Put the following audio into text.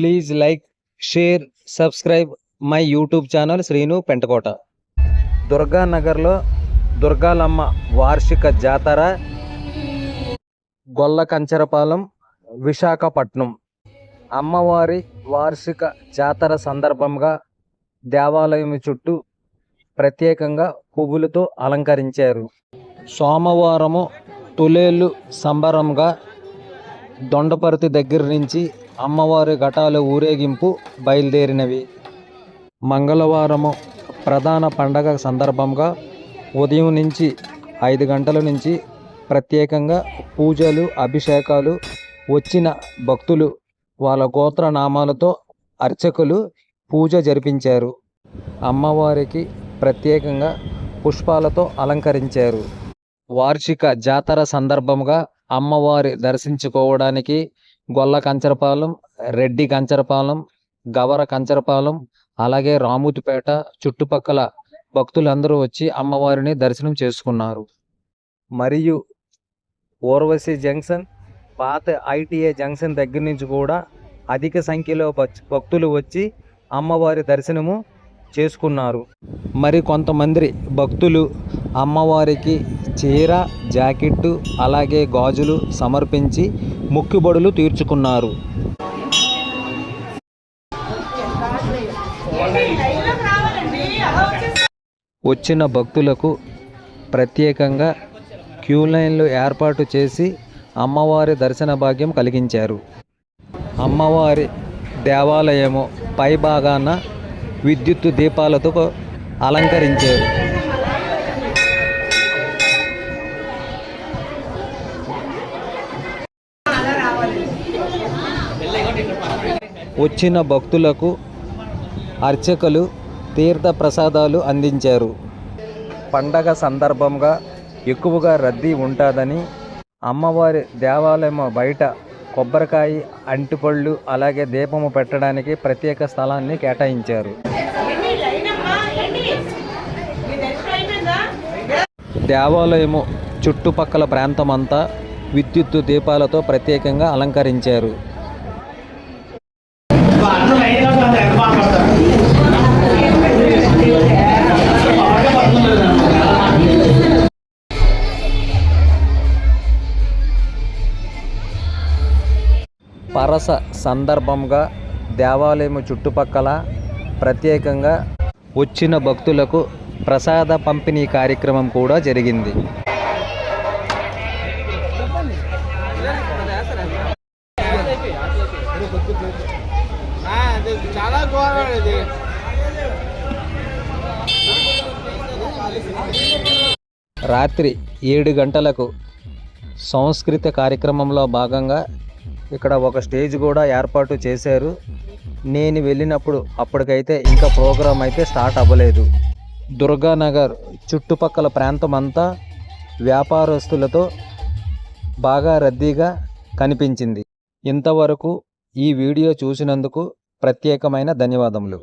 Please like share subscribe my YouTube channel Srinu Pentakota దుర్గానగర్లో Durgalamma వార్షిక జాతర గొల్ల కంచరపాలెం విశాఖపట్నం. అమ్మవారి వార్షిక జాతర సందర్భంగా దేవాలయం చుట్టూ ప్రత్యేకంగా పువ్వులతో అలంకరించారు. సోమవారము తులేలు సంబరంగా దొండపరుతి దగ్గర నుంచి అమ్మవారి ఘటాల ఊరేగింపు బయలుదేరినవి. మంగళవారము ప్రధాన పండగ సందర్భంగా ఉదయం నుంచి ఐదు గంటల నుంచి ప్రత్యేకంగా పూజలు అభిషేకాలు వచ్చిన భక్తులు వాళ్ళ గోత్ర నామాలతో అర్చకులు పూజ జరిపించారు. అమ్మవారికి ప్రత్యేకంగా పుష్పాలతో అలంకరించారు. వార్షిక జాతర సందర్భంగా అమ్మవారి దర్శించుకోవడానికి గొల్ల కంచరపాలెం రెడ్డి కంచరపాలెం గవర కంచరపాలెం అలాగే రాముతిపేట చుట్టుపక్కల భక్తులందరూ వచ్చి అమ్మవారిని దర్శనం చేసుకున్నారు. మరియు ఓర్వశి జంక్షన్ పాత ఐటీఐ జంక్షన్ దగ్గర నుంచి కూడా అధిక సంఖ్యలో భక్తులు వచ్చి అమ్మవారి దర్శనము చేసుకున్నారు. మరి కొంతమంది భక్తులు అమ్మవారికి చీర జాకెట్టు అలాగే గాజులు సమర్పించి మొక్కుబడులు తీర్చుకున్నారు. వచ్చిన భక్తులకు ప్రత్యేకంగా క్యూ లైన్లు ఏర్పాటు చేసి అమ్మవారి దర్శన భాగ్యం కలిగించారు. అమ్మవారి దేవాలయము పై భాగాన విద్యుత్ దీపాలతో అలంకరించారు. వచ్చిన భక్తులకు అర్చకులు తీర్థ ప్రసాదాలు అందించారు. పండగ సందర్భంగా ఎక్కువగా రద్దీ ఉంటుందని అమ్మవారి దేవాలయం బయట కొబ్బరికాయ అంటిపళ్ళు అలాగే దీపము పెట్టడానికి ప్రత్యేక స్థలాన్ని కేటాయించారు. దేవాలయము చుట్టుపక్కల ప్రాంతమంతా విద్యుత్ దీపాలతో ప్రత్యేకంగా అలంకరించారు. పరస సందర్భంగా దేవాలయం చుట్టుపక్కల ప్రత్యేకంగా వచ్చిన భక్తులకు ప్రసాద పంపిణీ కార్యక్రమం కూడా జరిగింది. చాలా ఘోరం ఇది రాత్రి ఏడు గంటలకు సంస్కృత కార్యక్రమంలో భాగంగా ఇక్కడ ఒక స్టేజ్ కూడా ఏర్పాటు చేశారు. నేను వెళ్ళినప్పుడు అప్పటికైతే ఇంకా ప్రోగ్రాం అయితే స్టార్ట్ అవ్వలేదు. దుర్గానగర్ చుట్టుపక్కల ప్రాంతం అంతా వ్యాపారస్తులతో బాగా రద్దీగా కనిపించింది. ఇంతవరకు ఈ వీడియో చూసినందుకు ప్రత్యేకమైన ధన్యవాదములు.